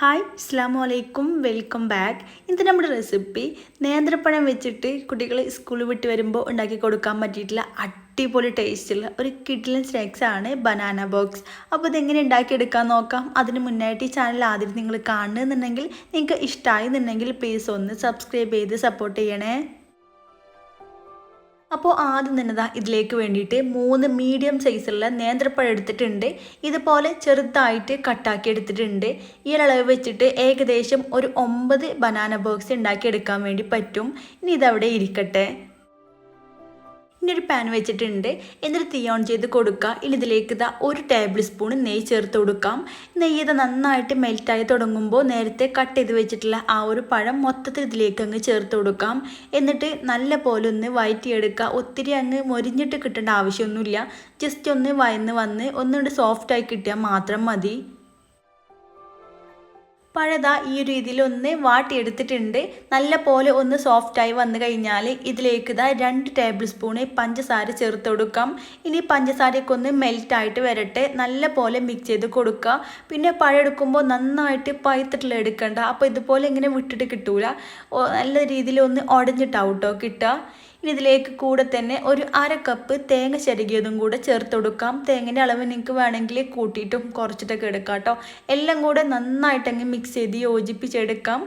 Hi അസ്സാം വലൈക്കും welcome back. ഇന്ന് നമ്മുടെ റെസിപ്പി. നേന്ത്രപ്പഴം വെച്ചിട്ട് കുട്ടികൾ സ്കൂളിൽ വിട്ട് വരുമ്പോൾ ഉണ്ടാക്കി കൊടുക്കാൻ പറ്റിയിട്ടുള്ള അടിപൊളി ടേസ്റ്റുള്ള ഒരു കിഡ്ലൻ സ്നാക്സ് ആണ് ബനാന ബോക്സ് അപ്പോൾ ഇതെങ്ങനെ ഉണ്ടാക്കിയെടുക്കാൻ നോക്കാം? അതിന് മുന്നായിട്ട് ഈ ചാനൽ ആദ്യം നിങ്ങൾ കാണുന്നുണ്ടെങ്കിൽ നിങ്ങൾക്ക് ഇഷ്ടമായി എന്നുണ്ടെങ്കിൽ പ്ലീസ് ഒന്ന് സബ്സ്ക്രൈബ് ചെയ്ത് സപ്പോർട്ട് ചെയ്യണേ. അപ്പോൾ ആദ്യം തന്നെ ദാ ഇതിലേക്ക് വേണ്ടിയിട്ട് മൂന്ന് മീഡിയം സൈസുള്ള നേന്ത്രപ്പഴം എടുത്തിട്ടുണ്ട്. ഇതുപോലെ ചെറുതായിട്ട് കട്ടാക്കി എടുത്തിട്ടുണ്ട്. ഈ അളവ് വെച്ചിട്ട് ഏകദേശം ഒരു ഒമ്പത് ബനാന ബോക്സ് ഉണ്ടാക്കി എടുക്കാൻ വേണ്ടി പറ്റും. ഇനി ഇതവിടെ ഇരിക്കട്ടെ. ഇനി ഒരു പാൻ വെച്ചിട്ടുണ്ട്. എന്നിട്ട് തീ ഓൺ ചെയ്ത് കൊടുക്കുക ഇനി ഇതിലേക്ക് ഇതാ ഒരു ടേബിൾ സ്പൂൺ നെയ്യ് ചേർത്ത് കൊടുക്കാം. നെയ്യ് ഇത് നന്നായിട്ട് മെൽറ്റായി തുടങ്ങുമ്പോൾ നേരത്തെ കട്ട് ചെയ്ത് വെച്ചിട്ടുള്ള ആ ഒരു പഴം മൊത്തത്തിൽ ഇതിലേക്ക് അങ്ങ് ചേർത്ത് കൊടുക്കാം. എന്നിട്ട് നല്ല പോലെ ഒന്ന് വയറ്റിയെടുക്കുക ഒത്തിരി അങ്ങ് മൊരിഞ്ഞിട്ട് കിട്ടേണ്ട ആവശ്യമൊന്നുമില്ല. ജസ്റ്റ് ഒന്ന് വയന്ന് വന്ന് ഒന്നുകൂടി സോഫ്റ്റായി കിട്ടിയാൽ മാത്രം മതി. പഴത ഈ ഒരു രീതിയിൽ ഒന്ന് വാട്ടിയെടുത്തിട്ടുണ്ട്. നല്ല പോലെ ഒന്ന് സോഫ്റ്റായി വന്നു കഴിഞ്ഞാൽ ഇതിലേക്ക് ഇതാ രണ്ട് ടേബിൾ സ്പൂണ് പഞ്ചസാര ചേർത്ത് കൊടുക്കാം. ഇനി പഞ്ചസാരയൊക്കെ ഒന്ന് മെൽറ്റായിട്ട് വരട്ടെ. നല്ല പോലെ മിക്സ് ചെയ്ത് കൊടുക്കുക. പിന്നെ പഴം എടുക്കുമ്പോൾ നന്നായിട്ട് പഴുത്തിട്ടുള്ള എടുക്കണ്ട. അപ്പോൾ ഇതുപോലെ ഇങ്ങനെ വിട്ടിട്ട് കിട്ടൂല. നല്ല രീതിയിൽ ഒന്ന് ഉടഞ്ഞിട്ടാവും കേട്ടോ കിട്ടുക. ഇനി ഇതിലേക്ക് കൂടെ തന്നെ ഒരു അര കപ്പ് തേങ്ങ ചരുകിയതും കൂടെ ചേർത്ത് കൊടുക്കാം തേങ്ങന്റെ അളവ് നിങ്ങൾക്ക് വേണമെങ്കിൽ കൂട്ടിയിട്ടും കുറച്ചിട്ടൊക്കെ എടുക്കാം കേട്ടോ. എല്ലാം കൂടെ നന്നായിട്ടങ്ങ് മിക്സ് ചെയ്ത് യോജിപ്പിച്ചെടുക്കാം.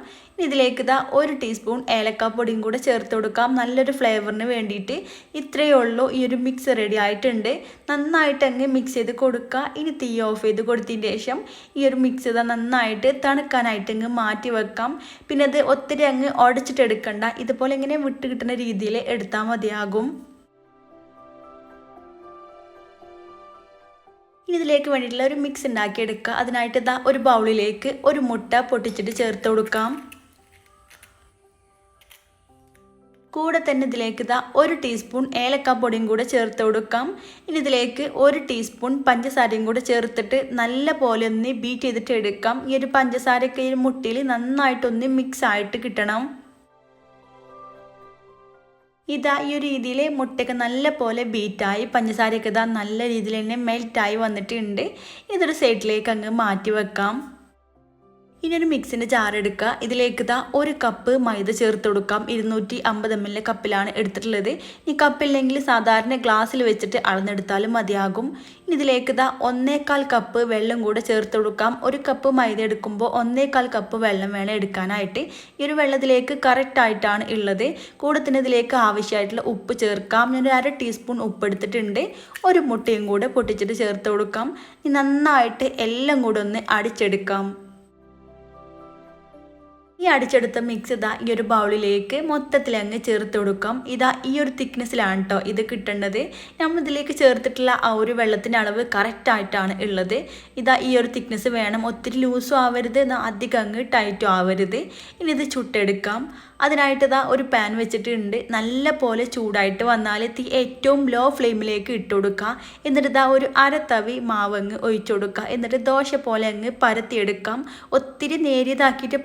ഇതിലേക്ക് ഇതാ ഒരു ടീസ്പൂൺ ഏലക്കാപ്പൊടിയും കൂടെ ചേർത്ത് കൊടുക്കാം നല്ലൊരു ഫ്ലേവറിന് വേണ്ടിയിട്ട് ഇത്രയേ ഉള്ളൂ. ഈ ഒരു മിക്സ് റെഡി ആയിട്ടുണ്ട്. നന്നായിട്ടങ്ങ് മിക്സ് ചെയ്ത് കൊടുക്കുക. ഇനി തീ ഓഫ് ചെയ്ത് കൊടുത്തതിന് ശേഷം ഈ ഒരു മിക്സ് ഇതാ നന്നായിട്ട് തണുക്കാനായിട്ട് അങ്ങ് മാറ്റി വെക്കാം. പിന്നെ അത് ഒത്തിരി അങ്ങ് ഉടച്ചിട്ട് എടുക്കണ്ട ഇതുപോലെ ഇങ്ങനെ വിട്ട് കിട്ടുന്ന രീതിയിൽ എടുത്താൽ മതിയാകും. ഇനി ഇതിലേക്ക് വേണ്ടിയിട്ടുള്ള ഒരു മിക്സ് ഉണ്ടാക്കിയെടുക്കുക അതിനായിട്ട് ഇതാ ഒരു ബൗളിലേക്ക് ഒരു മുട്ട പൊട്ടിച്ചിട്ട് ചേർത്ത് കൊടുക്കാം. കൂടെ തന്നെ ഇതിലേക്ക് ഇതാ ഒരു ടീസ്പൂൺ ഏലക്കാപ്പൊടിയും കൂടെ ചേർത്ത് കൊടുക്കാം. ഇനി ഇതിലേക്ക് ഒരു ടീസ്പൂൺ പഞ്ചസാരയും കൂടെ ചേർത്തിട്ട് നല്ല പോലെ ഒന്ന് ബീറ്റ് ചെയ്തിട്ട് എടുക്കാം. ഈ ഒരു പഞ്ചസാരയൊക്കെ ഈ മുട്ടിയിൽ നന്നായിട്ടൊന്ന് മിക്സ് ആയിട്ട് കിട്ടണം. ഇതാ ഈ ഒരു രീതിയിൽ മുട്ടയൊക്കെ നല്ല പോലെ ബീറ്റായി പഞ്ചസാരയൊക്കെ ഇതാ നല്ല രീതിയിൽ തന്നെ മെൽറ്റായി വന്നിട്ടുണ്ട്. ഇതൊരു സൈഡിലേക്ക് അങ്ങ് മാറ്റി വെക്കാം. ഇനി ഒരു മിക്സിന്റെ ജാർ എടുക്കുക. ഇതിലേക്ക് ദാ ഒരു കപ്പ് മൈദ ചേർത്ത് കൊടുക്കാം. ഇരുന്നൂറ്റി അമ്പത് എം എൽ കപ്പിലാണ് എടുത്തിട്ടുള്ളത്. ഈ കപ്പില്ലെങ്കിൽ സാധാരണ ഗ്ലാസ്സിൽ വെച്ചിട്ട് അളന്നെടുത്താലും മതിയാകും. ഇനി ഇതിലേക്ക് താ ഒന്നേകാൽ കപ്പ് വെള്ളം കൂടെ ചേർത്ത് കൊടുക്കാം. ഒരു കപ്പ് മൈദ എടുക്കുമ്പോൾ ഒന്നേകാൽ കപ്പ് വെള്ളം വേണം എടുക്കാനായിട്ട്. ഈ ഒരു വെള്ളത്തിലേക്ക് കറക്റ്റായിട്ടാണ് ഉള്ളത്. കൂടെ തന്നെ ഇതിലേക്ക് ആവശ്യമായിട്ടുള്ള ഉപ്പ് ചേർക്കാം. ഞാൻ ഒരു അര ടീസ്പൂൺ ഉപ്പ് എടുത്തിട്ടുണ്ട്. ഒരു മുട്ടയും കൂടെ പൊട്ടിച്ചിട്ട് ചേർത്ത് കൊടുക്കാം. ഇനി നന്നായിട്ട് എല്ലാം കൂടെ ഒന്ന് അടിച്ചെടുക്കാം. ഈ അടിച്ചെടുത്ത മിക്സ് ഇതാ ഈ ഒരു ബൗളിലേക്ക് മൊത്തത്തിൽ അങ്ങ് ചേർത്ത് കൊടുക്കാം. ഇതാ ഈ ഒരു തിക്നെസ്സിലാണ് കേട്ടോ ഇത് കിട്ടേണ്ടത് നമ്മൾ ഇതിലേക്ക് ചേർത്തിട്ടുള്ള ആ ഒരു വെള്ളത്തിന്റെ അളവ് കറക്റ്റായിട്ടാണ് ഉള്ളത്. ഇതാ ഈ ഒരു തിക്നെസ് വേണം. ഒത്തിരി ലൂസും ആവരുത്. അധികം അങ്ങ് ടൈറ്റും ആവരുത്. ഇനി ഇത് ചുട്ടെടുക്കാം. അതിനായിട്ട് ഇതാ ഒരു പാൻ വെച്ചിട്ടുണ്ട്. നല്ല പോലെ ചൂടായിട്ട് വന്നാൽ തീ ഏറ്റവും ലോ ഫ്ലെയിമിലേക്ക് ഇട്ട് കൊടുക്കുക എന്നിട്ട് ഇതാ ഒരു അരത്തവി മാവ് അങ്ങ് ഒഴിച്ചു കൊടുക്കുക എന്നിട്ട് ദോശ പോലെ അങ്ങ് പരത്തിയെടുക്കാം. ഒത്തിരി നേരിയതാക്കിയിട്ട്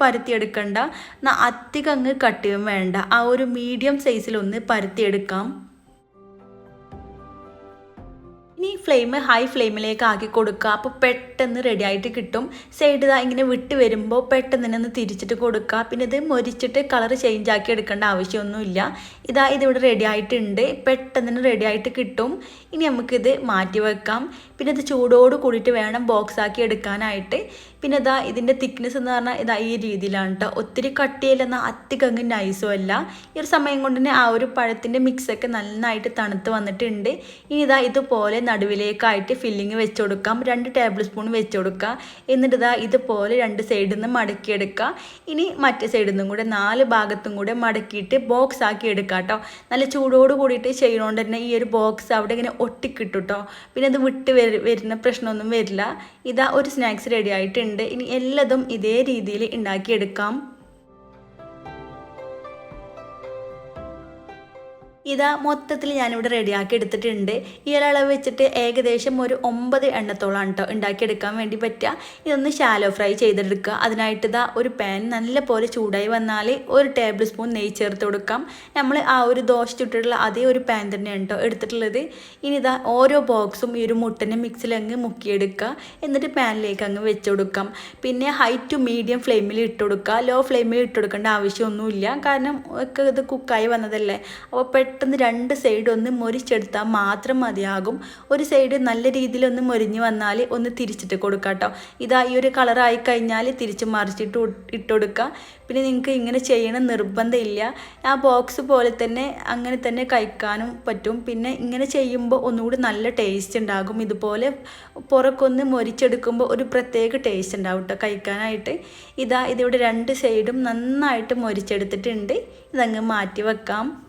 പരത്തിയെടുക്കണ്ട അധികം അങ്ങ് കട്ടിയും വേണ്ട. ആ ഒരു മീഡിയം സൈസിൽ സൈസിലൊന്ന് പരത്തിയെടുക്കാം. ഇനി ഫ്ലെയിം ഹൈ ഫ്ലെയിമിലേക്ക് ആക്കി കൊടുക്കുക. അപ്പോൾ പെട്ടെന്ന് റെഡി ആയിട്ട് കിട്ടും. സൈഡ് ഇതാ ഇങ്ങനെ വിട്ട് വരുമ്പോൾ പെട്ടെന്ന് തന്നെ ഒന്ന് തിരിച്ചിട്ട് കൊടുക്കുക. പിന്നെ ഇത് മൊരിച്ചിട്ട് കളർ ചേഞ്ച് ആക്കി എടുക്കേണ്ട ആവശ്യമൊന്നുമില്ല. ഇതാ ഇതിവിടെ റെഡി ആയിട്ടുണ്ട്. പെട്ടെന്ന് തന്നെ റെഡി ആയിട്ട് കിട്ടും. ഇനി നമുക്കിത് മാറ്റി വെക്കാം. പിന്നെ ഇത് ചൂടോട് കൂടിയിട്ട് വേണം ബോക്സ് ആക്കി എടുക്കാനായിട്ട്. പിന്നെ ഇതാ ഇതിന്റെ തിക്നെസ് എന്ന് പറഞ്ഞാൽ ഇതാ ഈ രീതിയിലാണ് കേട്ടോ ഒത്തിരി കട്ടിയില്ലെന്നാൽ അധികം അങ്ങ് നൈസും അല്ല. ഈ ഒരു സമയം കൊണ്ട് തന്നെ ആ ഒരു പഴത്തിന്റെ മിക്സൊക്കെ നന്നായിട്ട് തണുത്ത് വന്നിട്ടുണ്ട്. ഇനി ഇതാ ഇതുപോലെ നടുവിലേക്കായിട്ട് ഫില്ലിങ് വെച്ച് കൊടുക്കാം. രണ്ട് ടേബിൾ സ്പൂൺ വെച്ച് കൊടുക്കുക എന്നിട്ട് ഇതാ ഇതുപോലെ രണ്ട് സൈഡിൽ നിന്ന് മടക്കിയെടുക്കുക ഇനി മറ്റേ സൈഡിൽ നിന്നും കൂടെ നാല് ഭാഗത്തും കൂടെ മടക്കിയിട്ട് ബോക്സ് ആക്കി എടുക്കുക കേട്ടോ നല്ല ചൂടോട് കൂടിയിട്ട് ചെയ്യണോണ്ട് തന്നെ ഈ ഒരു ബോക്സ് അവിടെ ഇങ്ങനെ ഒട്ടിക്കിട്ടു കേട്ടോ പിന്നെ അത് വിട്ട് വരുന്ന പ്രശ്നമൊന്നും വരില്ല. ഇതാ ഒരു സ്നാക്സ് റെഡി ആയിട്ടുണ്ട്. ഇനി എല്ലാതും ഇതേ രീതിയിൽ ഉണ്ടാക്കിയെടുക്കാം. ഇതാ മൊത്തത്തിൽ ഞാനിവിടെ റെഡിയാക്കി എടുത്തിട്ടുണ്ട്. ഈ ഒരളവ് വെച്ചിട്ട് ഏകദേശം ഒരു ഒമ്പത് എണ്ണത്തോളം കേട്ടോ ഉണ്ടാക്കിയെടുക്കാൻ വേണ്ടി പറ്റുക. ഇതൊന്ന് ഷാലോ ഫ്രൈ ചെയ്തെടുക്കുക. അതിനായിട്ട് ഇതാ ഒരു പാൻ നല്ല പോലെ ചൂടായി വന്നാൽ ഒരു ടേബിൾ സ്പൂൺ നെയ്യ് ചേർത്ത് കൊടുക്കാം. നമ്മൾ ആ ഒരു ദോശ ചുട്ടിട്ടുള്ള അതേ ഒരു പാൻ തന്നെയാണ് കേട്ടോ എടുത്തിട്ടുള്ളത്. ഇനി ഇതാ ഓരോ ബോക്സും ഈ ഒരു മുട്ടനെ മിക്സിലങ്ങ് മുക്കിയെടുക്കുക. എന്നിട്ട് പാനിലേക്ക് അങ്ങ് വെച്ച് കൊടുക്കാം. പിന്നെ ഹൈ ടു മീഡിയം ഫ്ലെയിമിൽ ഇട്ട് കൊടുക്കുക. ലോ ഫ്ലെയിമിൽ ഇട്ട് കൊടുക്കേണ്ട ആവശ്യമൊന്നുമില്ല. കാരണം ഒക്കെ ഇത് കുക്കായി വന്നതല്ലേ. അപ്പോൾ പെട്ടെന്ന് രണ്ട് സൈഡ് ഒന്ന് മുരിച്ചെടുത്താൽ മാത്രം മതിയാകും. ഒരു സൈഡ് നല്ല രീതിയിൽ ഒന്ന് മുരിഞ്ഞ് വന്നാൽ ഒന്ന് തിരിച്ചിട്ട് കൊടുക്കുക കേട്ടോ ഇതാ ഈ ഒരു കളറായി കഴിഞ്ഞാൽ തിരിച്ച് മറിച്ചിട്ട് ഇട്ട് കൊടുക്കുക പിന്നെ നിങ്ങൾക്ക് ഇങ്ങനെ ചെയ്യണം നിർബന്ധമില്ല. ആ ബോക്സ് പോലെ തന്നെ അങ്ങനെ തന്നെ കഴിക്കാനും പറ്റും. പിന്നെ ഇങ്ങനെ ചെയ്യുമ്പോൾ ഒന്നുകൂടി നല്ല ടേസ്റ്റ് ഉണ്ടാകും. ഇതുപോലെ പുറക്കൊന്ന് മൊരിച്ചെടുക്കുമ്പോൾ ഒരു പ്രത്യേക ടേസ്റ്റ് ഉണ്ടാവും കേട്ടോ കഴിക്കാനായിട്ട്. ഇതാ ഇതിവിടെ രണ്ട് സൈഡും നന്നായിട്ട് മൊരിച്ചെടുത്തിട്ടുണ്ട്. ഇതങ്ങ് മാറ്റി വെക്കാം.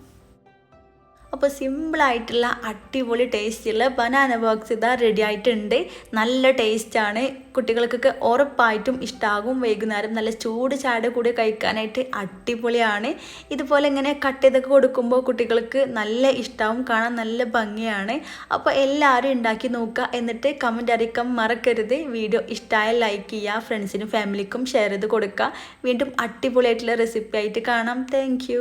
അപ്പോൾ സിമ്പിളായിട്ടുള്ള അടിപൊളി ടേസ്റ്റുള്ള ബനാന ബോക്സ് ഇതാ റെഡി ആയിട്ടുണ്ട്. നല്ല ടേസ്റ്റാണ് കുട്ടികൾക്കൊക്കെ ഉറപ്പായിട്ടും ഇഷ്ടമാകും വൈകുന്നേരം നല്ല ചൂട് ചാട് കൂടി കഴിക്കാനായിട്ട് അടിപൊളിയാണ്. ഇതുപോലെ ഇങ്ങനെ കട്ട് ചെയ്തൊക്കെ കൊടുക്കുമ്പോൾ കുട്ടികൾക്ക് നല്ല ഇഷ്ടമാവും കാണാൻ നല്ല ഭംഗിയാണ്. അപ്പോൾ എല്ലാവരും ഉണ്ടാക്കി നോക്കുക എന്നിട്ട് കമന്റ് അറിയിക്കാൻ മറക്കരുത്. വീഡിയോ ഇഷ്ടമായ ലൈക്ക് ചെയ്യുക ഫ്രണ്ട്സിനും ഫാമിലിക്കും ഷെയർ ചെയ്ത് കൊടുക്കുക. വീണ്ടും അടിപൊളിയായിട്ടുള്ള റെസിപ്പി ആയിട്ട് കാണാം. താങ്ക്